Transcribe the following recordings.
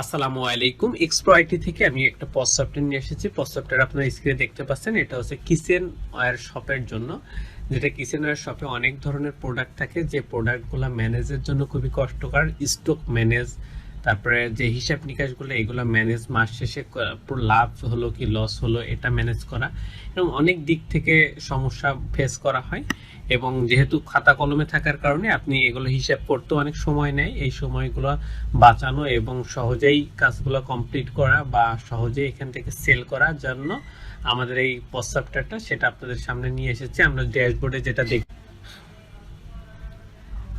আসসালামু আলাইকুম। এক্সপ্রো আইটি থেকে আমি একটা পস সফটওয়্যার নিয়ে এসেছি। পস সফটওয়্যার আপনারা স্ক্রিনে দেখতে পাচ্ছেন। এটা হচ্ছে কিচেন ওয়্যার শপের জন্য। যেটা কিচেন ওয়্যার শপে অনেক ধরনের প্রোডাক্ট থাকে। যে প্রোডাক্টগুলো ম্যানেজের জন্য খুবই কষ্টকর। স্টক ম্যানেজ তারপরে যে হিসাব নিকাশগুলো, এগুলো ম্যানেজ মাস শেষে লাভ হলো কি লস হলো, এটা ম্যানেজ করা। এবং অনেক দিক থেকে সমস্যা ফেস করা হয়। এবং যেহেতু খাতা কলমে থাকার কারণে আপনি এগুলো হিসাব করতে অনেক সময় নেয়। এই সময়গুলো বাঁচানো এবং সহজেই কাজগুলো কমপ্লিট করা বা সহজেই এখান থেকে সেল করার জন্য আমাদের এই প্রস্তাবটা সেটা আপনাদের সামনে নিয়ে এসেছে। আমরা ড্যাশবোর্ডে যেটা দেখ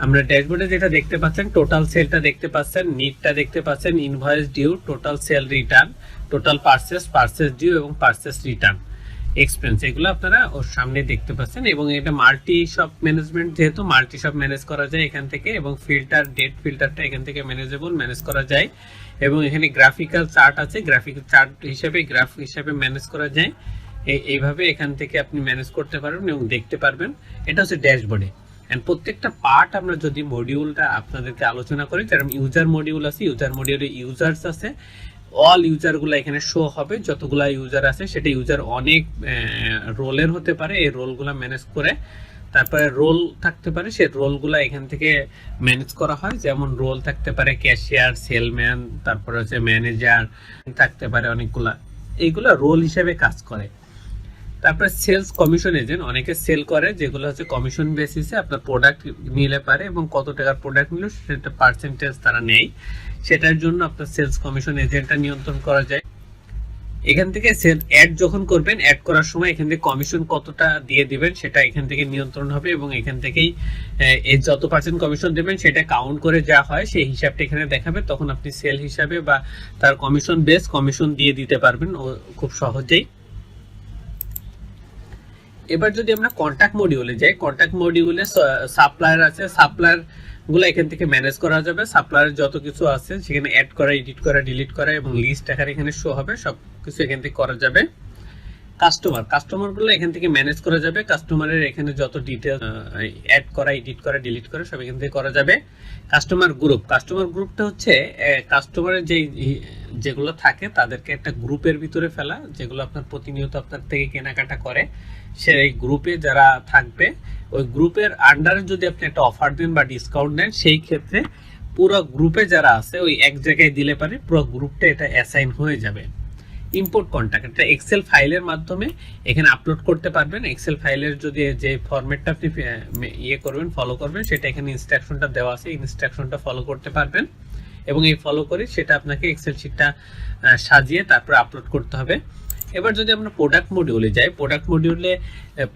আমরা ড্যাশবোর্ডে যেটা দেখতে পাচ্ছেন টোটাল সেলটা দেখতে পাচ্ছেন নিটটা দেখতে পাচ্ছেন invoice due total sale return total purchase purchase due এবং পার্সেস রিটার্ন এক্সপেন্স এগুলো আপনারা ওর সামনে দেখতে পাচ্ছেন এবং এটা মাল্টি শপ ম্যানেজমেন্ট যেহেতু মাল্টি শপ ম্যানেজ করা যায় এখান থেকে এবং ফিল্টার ডেট ফিল্টারটা এখান থেকে ম্যানেজেবল ম্যানেজ করা যায় এবং এখানে গ্রাফিক্যাল চার্ট আছে। গ্রাফিক্যাল চার্ট হিসাবে গ্রাফ হিসাবে ম্যানেজ করা যায়। এই- এইভাবে এখান থেকে আপনি ম্যানেজ করতে পারবেন এবং দেখতে পারবেন। এটা হচ্ছে ড্যাশবোর্ডে এন্ড প্রত্যেকটা পার্ট আমরা যদি মডিউলটা আপনাদেরকে আলোচনা করি যেরকম ইউজার মডিউল আছে ইউজার মডিউলে ইউজার্স আছে। অল ইউজারগুলো এখানে শো হবে, যতগুলা ইউজার আছে, সেটা ইউজার অনেক রোলের হতে পারে, এই রোলগুলো ম্যানেজ করে। তারপরে রোল থাকতে পারে, সে রোলগুলো এখান থেকে ম্যানেজ করা হয়। যেমন রোল থাকতে পারে ক্যাশিয়ার সেলম্যান তারপরে হচ্ছে ম্যানেজার থাকতে পারে অনেকগুলা। এইগুলো রোল হিসেবে কাজ করে। তারপরে সেলস কমিশন এজেন্ট অনেকে সেল করে, যেগুলো হচ্ছে কমিশন বেসিসে আপনার প্রোডাক্ট নিলে পারে এবং কত টাকার প্রোডাক্ট নিল সেটা পার্সেন্টেজ তারা নেয়। সেটার জন্য আপনার সেলস কমিশন এজেন্টটা নিয়ন্ত্রণ করা যায়। এখান থেকে সেল অ্যাড যখন করবেন অ্যাড করার সময় এখান থেকে কমিশন কতটা দিয়ে দিবেন সেটা এখান থেকে নিয়ন্ত্রণ হবে এবং এখান থেকেই এর যত পার্সেন্ট কমিশন দেবেন সেটা কাউন্ট করে যা হয় সেই হিসাবটা এখানে দেখাবে। তখন আপনি সেল হিসাবে বা তার কমিশন বেস কমিশন দিয়ে দিতে পারবেন ও খুব সহজেই। এবার যদি আমরা কন্ট্যাক্ট মডিউলে যাই কন্ট্যাক্ট মডিউলে সাপ্লায়ার আছে সাপ্লায়ারগুলো এখান থেকে ম্যানেজ করা যাবে। সাপ্লায়ার যত কিছু আছে, সেখানে অ্যাড করা এডিট করা ডিলিট করা এবং লিস্ট আকারে এখানে শো হবে সব কিছু এখান থেকে করা যাবে। কাস্টমার কাস্টমারগুলো এখান থেকে ম্যানেজ করা যাবে। কাস্টমারের এখানে যত ডিটেল অ্যাড করা এডিট করা ডিলিট করা, সব এখান থেকে করা যাবে। কাস্টমার গ্রুপ কাস্টমার গ্রুপটা হচ্ছে কাস্টমারের যে যেগুলো থাকে, তাদেরকে একটা গ্রুপের ভিতরে ফেলা, যেগুলো আপনার প্রতিনিয়ত আপনার থেকে কেনাকাটা করে। সেই গ্রুপে যারা থাকবে, ওই গ্রুপের আন্ডারে যদি আপনি একটা অফার দেন বা ডিসকাউন্ট দেন সেই ক্ষেত্রে পুরো গ্রুপে যারা আছে, ওই এক জায়গায় দিলে পারে, পুরো গ্রুপটা এটা অ্যাসাইন হয়ে যাবে। ইম্পোর্ট কন্ট্যাক্ট এটা এক্সেল ফাইলের মাধ্যমে এখানে আপলোড করতে পারবেন। এক্সেল ফাইলের যদি যে ফরম্যাটটা আপনি ইয়ে করবেন ফলো করবেন, সেটা এখানে ইনস্ট্রাকশনটা দেওয়া আছে। ইনস্ট্রাকশনটা ফলো করতে পারবেন এবং এই ফলো করে সেটা আপনাকে এক্সেল শিটটা সাজিয়ে তারপর আপলোড করতে হবে। এবার যদি আমরা প্রোডাক্ট মডিউলে যাই প্রোডাক্ট মডিউলে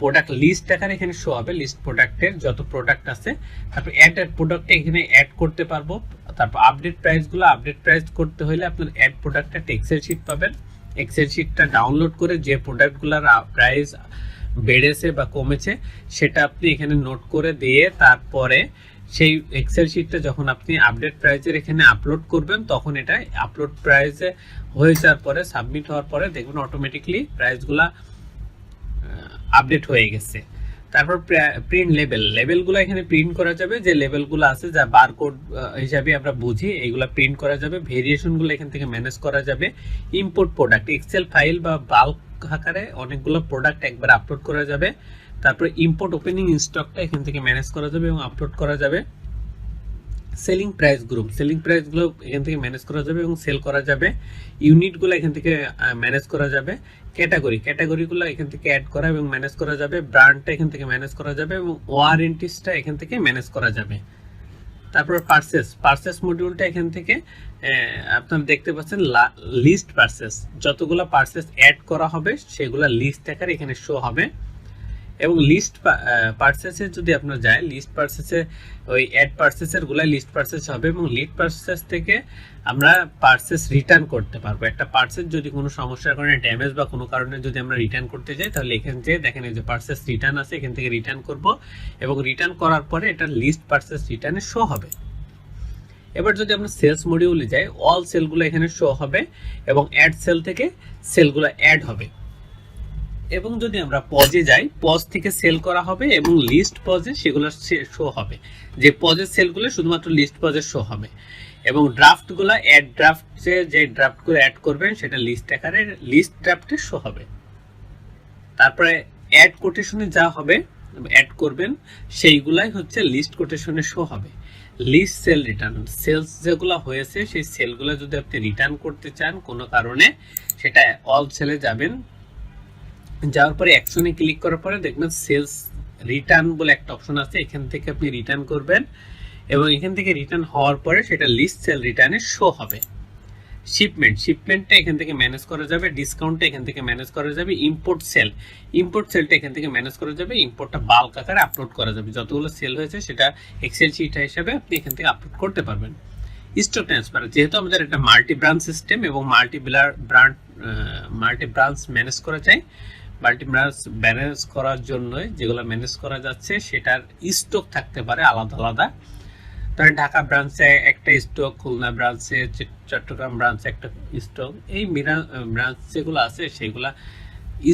প্রোডাক্ট লিস্ট আকারে এখানে শো হবে লিস্ট প্রোডাক্টের যত প্রোডাক্ট আছে। তারপর অ্যাড প্রোডাক্টে এখানে অ্যাড করতে পারব। তারপর আপডেট প্রাইসগুলো আপডেট প্রাইস করতে হলে আপনার অ্যাড প্রোডাক্টটা একটা এক্সেল শিট পাবেন। এক্সেল শিটটা ডাউনলোড করে যে প্রোডাক্টগুলোর প্রাইস বেড়েছে বা কমেছে, সেটা আপনি এখানে নোট করে দিয়ে তারপরে সেই এক্সেল শিটটা যখন আপনি আপডেট প্রাইজের এখানে আপলোড করবেন, তখন এটা আপলোড প্রাইজে হয়ে যাওয়ার পরে সাবমিট হওয়ার পরে দেখবেন অটোমেটিকলি প্রাইসগুলা আপডেট হয়ে গেছে। তারপর প্রিন্ট লেভেল লেভেলগুলো এখানে প্রিন্ট করা যাবে, যে লেভেলগুলো আছে যা বারকোড হিসাবে আমরা বুঝি, এগুলো প্রিন্ট করা যাবে। ভেরিয়েশনগুলো এখান থেকে ম্যানেজ করা যাবে। ইম্পোর্ট প্রোডাক্ট এক্সেল ফাইল বা বাল্ক আকারে অনেকগুলো প্রোডাক্ট একবার আপলোড করা যাবে। তারপরে ইম্পোর্ট ওপেনিং স্টকটা এখান থেকে ম্যানেজ করা যাবে এবং আপলোড করা যাবে। সেলিং প্রাইস গ্রুপ সেলিং প্রাইসগুলো এখান থেকে ম্যানেজ করা যাবে এবং সেল করা যাবে। ইউনিটগুলো এখান থেকে ম্যানেজ করা যাবে। ক্যাটাগরি ক্যাটাগরিগুলো এখান থেকে অ্যাড করা এবং ম্যানেজ করা যাবে। ব্র্যান্ডটা এখান থেকে ম্যানেজ করা যাবে এবং ওয়ারেন্টিসটা এখান থেকে ম্যানেজ করা যাবে। তারপর পার্সেস পার্সেস মডিউলটা এখান থেকে আপনারা দেখতে পাচ্ছেন লিস্ট পার্সেস যতগুলো পার্সেস অ্যাড করা হবে, সেগুলো লিস্ট আকারে এখানে শো হবে। এবং লিস্ট পার্সেসে যদি আপনার যায় লিস্ট পার্সেসে ওই অ্যাড পার্সেসেরগুলা লিস্ট পার্সেস হবে এবং লিড পার্সেস থেকে আমরা পার্সেস রিটার্ন করতে পারব। একটা পার্সেস যদি কোনো সমস্যার কারণে ড্যামেজ বা কোনো কারণে যদি আমরা রিটার্ন করতে যাই, তাহলে এখান থেকে দেখেন এই যে পার্সেস রিটার্ন আছে, এখান থেকে রিটার্ন করব এবং রিটার্ন করার পরে এটা লিস্ট পার্সেস রিটার্নে শো হবে। এবার যদি আমরা সেলস মডিউলে যাই অল সেলগুলো এখানে শো হবে এবং অ্যাড সেল থেকে সেলগুলো অ্যাড হবে। এবং যদি আমরা পজে যাই পজ থেকে সেল করা হবে এবং লিস্ট পজে সেগুলো শো হবে। যে পজের সেলগুলো শুধুমাত্র লিস্ট পজে শো হবে। এবং ড্রাফটগুলো অ্যাড ড্রাফট যে ড্রাফটগুলো অ্যাড করবেন, সেটা লিস্ট আকারে লিস্ট ড্রাফটে শো হবে। তারপরে অ্যাড কোটেশনে যা হবে অ্যাড করবেন, সেইগুলাই হচ্ছে লিস্ট কোটেশনে শো হবে। লিস্ট সেল রিটার্ন সেলস যেগুলো হয়েছে, সেই সেলগুলো যদি আপনি রিটার্ন করতে চান কোনো কারণে, সেটা অল সেলে যাবেন। যাওয়ার পরে অ্যাকশনে ক্লিক করার পরে দেখবেন সেলস রিটার্ন বলে একটা অপশন আছে, এখান থেকে আপনি রিটার্ন করবেন এবং এখান থেকে রিটার্ন হওয়ার পরে সেটা লিস্ট সেল রিটার্নে শো হবে। শিপমেন্ট শিপমেন্টটা এখান থেকে ম্যানেজ করা যাবে ডিসকাউন্টটা এখান থেকে ম্যানেজ করা যাবে ইম্পোর্ট সেল ইম্পোর্ট সেলটা এখান থেকে ম্যানেজ করা যাবে ইম্পোর্টটা বাল্ক আকারে আপলোড করা যাবে। যতগুলো সেল হয়েছে সেটা এক্সেল শিট হিসাবে আপনি এখান থেকে আপলোড করতে পারবেন। স্টক ট্রান্সফার যেহেতু আমাদের একটা মাল্টি ব্রাঞ্চ সিস্টেম এবং multi brand multi branch manage করা যায় মাল্টি ব্রাঞ্চ ম্যানেজ করার জন্য যেগুলো ম্যানেজ করা যাচ্ছে, সেটার স্টক থাকতে পারে আলাদা আলাদা। ধরেন ঢাকা ব্রাঞ্চে একটা স্টক খুলনা ব্রাঞ্চে চট্টগ্রাম ব্রাঞ্চে একটা স্টক এই মিরা ব্রাঞ্চ যেগুলো আছে, সেগুলা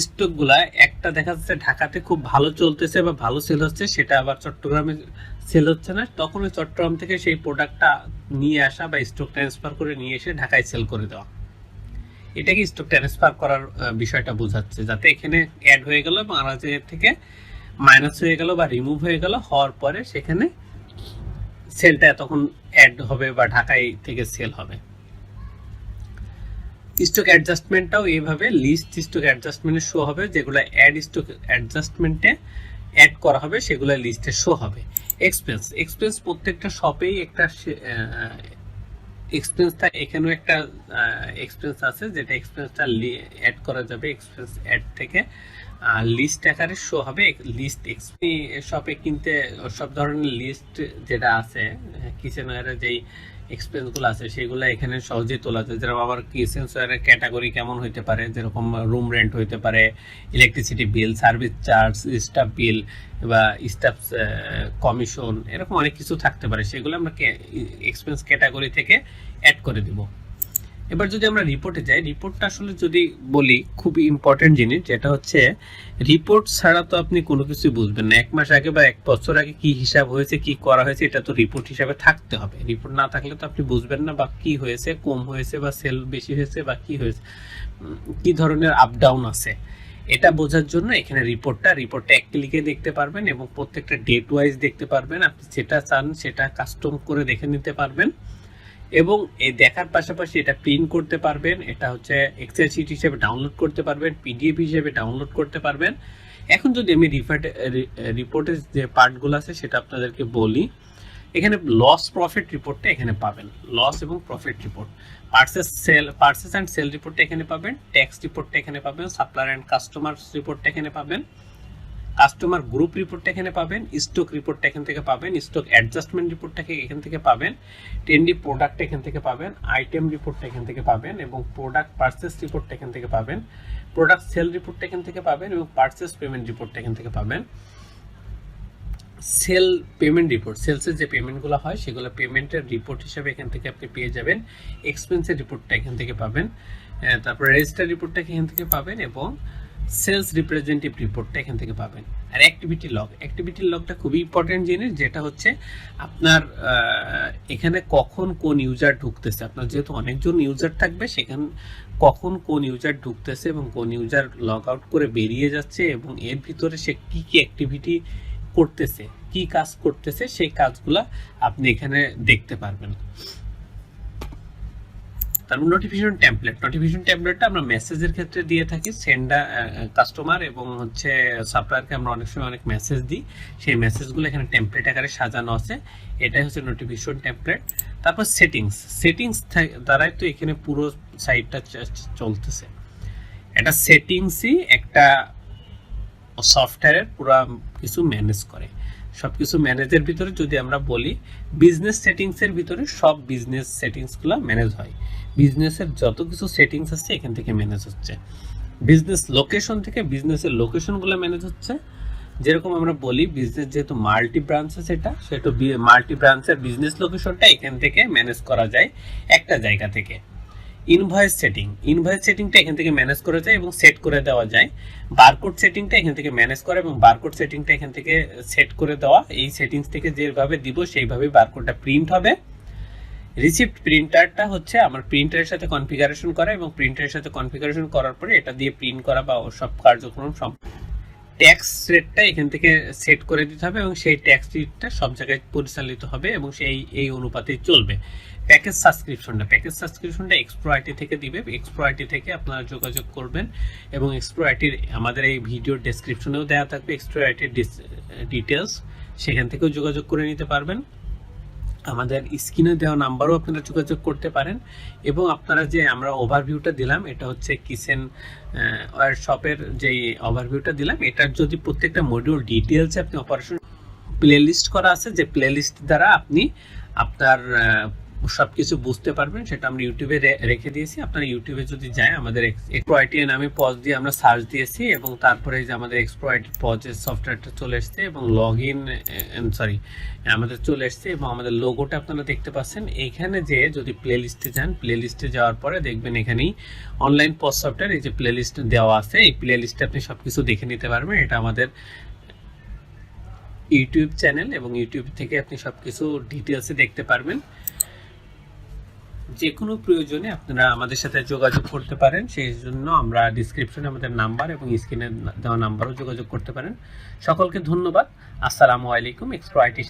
স্টকগুলা একটা দেখা যাচ্ছে ঢাকাতে খুব ভালো চলতেছে বা ভালো সেল হচ্ছে, সেটা আবার চট্টগ্রামে সেল হচ্ছে না। তখন চট্টগ্রাম থেকে সেই প্রোডাক্টটা নিয়ে আসা বা স্টক ট্রান্সফার করে নিয়ে এসে ঢাকায় সেল করে দেওয়া। এটাকে স্টক ট্রান্সফার করার বিষয়টা বোঝাচ্ছে? যাতে এখানে অ্যাড হয়ে গেল এবং আলাদা থেকে মাইনাস হয়ে গেল বা রিমুভ হয়ে গেল, হওয়ার পরে সেখানে সেলটা তখন অ্যাড হবে বা ঢাকায় থেকে সেল হবে। স্টক অ্যাডজাস্টমেন্টটাও এইভাবে লিস্ট স্টক অ্যাডজাস্টমেন্টে শো হবে, যেগুলো অ্যাড স্টক অ্যাডজাস্টমেন্টে অ্যাড করা হবে, সেগুলো লিস্টে শো হবে। এক্সপেন্স এক্সপেন্স প্রত্যেকটা শপেই একটা এক্সপেন্সটা এখানেও একটা এক্সপেন্স আছে, যেটা এক্সপেন্সটা অ্যাড করা যাবে এক্সপেন্স অ্যাড থেকে। লিস্ট আকারে শো হবে লিস্ট শপে কিনতে, সব ধরনের লিস্ট যেটা আছে কিচেন ওয়ারের যেই এক্সপেন্সগুলো আছে, সেগুলো এখানে সহজেই তোলা যায়। যেরকম আবার কি সেন্সরের ক্যাটাগরি কেমন হইতে পারে, যেরকম রুম রেন্ট হইতে পারে electricity bill service charge staff bill বা স্টাফ কমিশন এরকম অনেক কিছু থাকতে পারে। সেগুলো আমরা এক্সপেন্স ক্যাটাগরি থেকে অ্যাড করে দিব। এবার যদি আমরা রিপোর্টে যাই রিপোর্টটা আসলে যদি বলি, খুবই ইম্পর্টেন্ট জিনিস, যেটা হচ্ছে রিপোর্ট ছাড়া তো আপনি কোনো কিছু বুঝবেন না। এক মাস আগে বা এক বছর আগে কি হিসাব হয়েছে, কি করা হয়েছে, এটা তো রিপোর্ট হিসাবে থাকতে হবে। রিপোর্ট না থাকলে তো আপনি বুঝবেন না বা কি হয়েছে, কম হয়েছে বা সেল বেশি হয়েছে বা কি হয়েছে কি ধরনের আপ ডাউন আছে। এটা বোঝার জন্য এখানে রিপোর্টটা রিপোর্টটা এক ক্লিকে দেখতে পারবেন এবং প্রত্যেকটা ডেট ওয়াইজ দেখতে পারবেন। আপনি যেটা চান সেটা কাস্টম করে দেখে নিতে পারবেন। এবং এ দেখার পাশাপাশি এটা প্রিন্ট করতে পারবেন, এটা হচ্ছে এক্সেল শিট হিসেবে ডাউনলোড করতে পারবেন পিডিএফ হিসেবে ডাউনলোড করতে পারবেন। এখন যদি আমি রিফার্ট রিপোর্টের যে পার্টগুলো আছে সেটা আপনাদেরকে বলি, এখানে লস প্রফিট রিপোর্টটা এখানে পাবেন। লস এবং profit report purchase sale purchase and sale রিপোর্টটা এখানে পাবেন ট্যাক্স রিপোর্টটা এখানে পাবেন সাপ্লায়ার অ্যান্ড কাস্টমার রিপোর্টটা এখানে পাবেন। কাস্টমার গ্রুপ রিপোর্টটা এখানে পাবেন স্টক রিপোর্টটা এখান থেকে পাবেন স্টক অ্যাডজাস্টমেন্ট রিপোর্টটাকে এখান থেকে পাবেন টেন্ডি প্রোডাক্ট এখান থেকে পাবেন আইটেম রিপোর্টটা এখান থেকে পাবেন এবং প্রোডাক্ট পারচেস রিপোর্টটা এখান থেকে পাবেন প্রোডাক্ট সেল রিপোর্টটা এখান থেকে পাবেন এবং পারচেস পেমেন্ট রিপোর্টটা এখান থেকে পাবেন সেল পেমেন্ট রিপোর্ট সেলসের যে পেমেন্টগুলো হয় সেগুলো পেমেন্টের রিপোর্ট হিসেবে এখান থেকে আপনি পেয়ে যাবেন এক্সপেন্সের রিপোর্টটা এখান থেকে পাবেন তারপর রেজিস্টার রিপোর্টটা এখান থেকে পাবেন এবং সেলস রিপ্রেজেন্টেটিভ রিপোর্টটা এখান থেকে পাবেন। আর অ্যাক্টিভিটি লগ। অ্যাক্টিভিটি লগটা খুবই ইম্পর্টেন্ট জিনিস, যেটা হচ্ছে আপনার এখানে কখন কোন ইউজার ঢুকতেছে। আপনার যেহেতু অনেকজন ইউজার থাকবে, সেখানে, কখন কোন ইউজার ঢুকতেছে এবং কোন ইউজার লগ আউট করে বেরিয়ে যাচ্ছে এবং এর ভিতরে সে কি কি অ্যাক্টিভিটি করতেছে, কি কাজ করতেছে, সেই কাজগুলা আপনি এখানে দেখতে পারবেন। তারপর নোটিফিকেশন টেমপ্লেট নোটিফিকেশন টেমপ্লেটটা আমরা মেসেজের ক্ষেত্রে দিয়ে থাকি সেন্ডা কাস্টমার এবং হচ্ছে সাপ্লায়ারকে আমরা অনেক সময় অনেক মেসেজ দিই। সেই মেসেজগুলো এখানে টেমপ্লেট আকারে সাজানো আছে। এটাই হচ্ছে নোটিফিকেশন টেমপ্লেট তারপর সেটিংস সেটিংস দ্বারাই তো এখানে পুরো সাইটটা চলতেছে। এটা সেটিংসই একটা সফটওয়্যারের পুরো কিছু ম্যানেজ করে। সব কিছু ম্যানেজের ভিতরে যদি আমরা বলি বিজনেস সেটিংসের ভিতরে সব বিজনেস সেটিংসগুলো ম্যানেজ হয়। বিজনেসের যত কিছু সেটিংস আছে, এখান থেকে ম্যানেজ হচ্ছে। বিজনেস লোকেশন থেকে বিজনেসের লোকেশনগুলো ম্যানেজ হচ্ছে। যেরকম আমরা বলি বিজনেস যেহেতু মাল্টি ব্রাঞ্চ এটা সেহেতু মাল্টি ব্রাঞ্চের বিজনেস লোকেশনটা এখান থেকে ম্যানেজ করা যায় একটা জায়গা থেকে। ইনভয়েস সেটিং ইনভয়েস সেটিংটা এখান থেকে ম্যানেজ করা যায় এবং সেট করে দেওয়া যায়। বারকোড সেটিংটা এখান থেকে ম্যানেজ করা এবং বারকোড সেটিংটা এখান থেকে সেট করে দেওয়া। এই সেটিংস থেকে যেভাবে দিব সেইভাবে বারকোডটা প্রিন্ট হবে। রিসিপ্ট প্রিন্টারটা হচ্ছে আমার প্রিন্টারের সাথে কনফিগারেশন করা এবং প্রিন্টারের সাথে কনফিগারেশন করার পরে এটা দিয়ে প্রিন্ট করা বা সব কার্যক্রম সব ট্যাক্স রেটটা এখান থেকে সেট করে দিতে হবে এবং সেই ট্যাক্স রেটটা সব জায়গায় পরিচালিত হবে এবং সেই, এই অনুপাতেই চলবে। প্যাকেজ সাবস্ক্রিপশনটা প্যাকেজ সাবস্ক্রিপশনটা এক্সপ্রো আইটি থেকে দিবে। এক্সপ্রো আইটি থেকে আপনারা যোগাযোগ করবেন এবং এক্সপ্রো আইটির আমাদের এই ভিডিওর ডেসক্রিপশনেও দেওয়া থাকবে। এক্সপ্রো আইটির ডিটেলস সেখান থেকেও যোগাযোগ করে নিতে পারবেন। আমাদের স্ক্রিনে দেওয়া নাম্বারও আপনারা যোগাযোগ করতে পারেন এবং আপনারা যে আমরা ওভারভিউটা দিলাম, এটা হচ্ছে কিচেন ওয়ার শপের যে ওভারভিউটা দিলাম, এটার যদি প্রত্যেকটা মডিউল ডিটেলসে আপনি অপারেশন প্লেলিস্ট করা আছে, যে প্লেলিস্ট দ্বারা আপনি আপনার সব কিছু বুঝতে পারবেন, সেটা আমরা ইউটিউবে রেখে দিয়েছি। আপনারা ইউটিউবে যদি যায় আমাদের এক্সপ্রোআইটি নামে পজ দিয়ে আমরা সার্চ দিয়েছি এবং তারপরে যে আমাদের এক্সপ্রোআইটি পজের সফটওয়্যারটা চলে এসেছে এবং লগ ইন সরি আমাদের চলে এসেছে এবং আমাদের লোগোটা আপনারা দেখতে পাচ্ছেন। এইখানে যে যদি প্লে লিস্টে যান প্লে লিস্টে যাওয়ার পরে দেখবেন এখানেই অনলাইন পজ সফটওয়্যার এই যে প্লে লিস্ট দেওয়া আছে। এই প্লে লিস্টে আপনি সব কিছু দেখে নিতে পারবেন। এটা আমাদের ইউটিউব চ্যানেল এবং ইউটিউব থেকে আপনি সব কিছু ডিটেলসে দেখতে পারবেন। যে কোনো প্রয়োজনে আপনারা আমাদের সাথে যোগাযোগ করতে পারেন। সেই জন্য আমরা ডিসক্রিপশনে আমাদের নাম্বার এবং স্ক্রিনে দেওয়া নাম্বারও যোগাযোগ করতে পারেন। সকলকে ধন্যবাদ। আসসালামু আলাইকুম এক্সপ্রো আইটি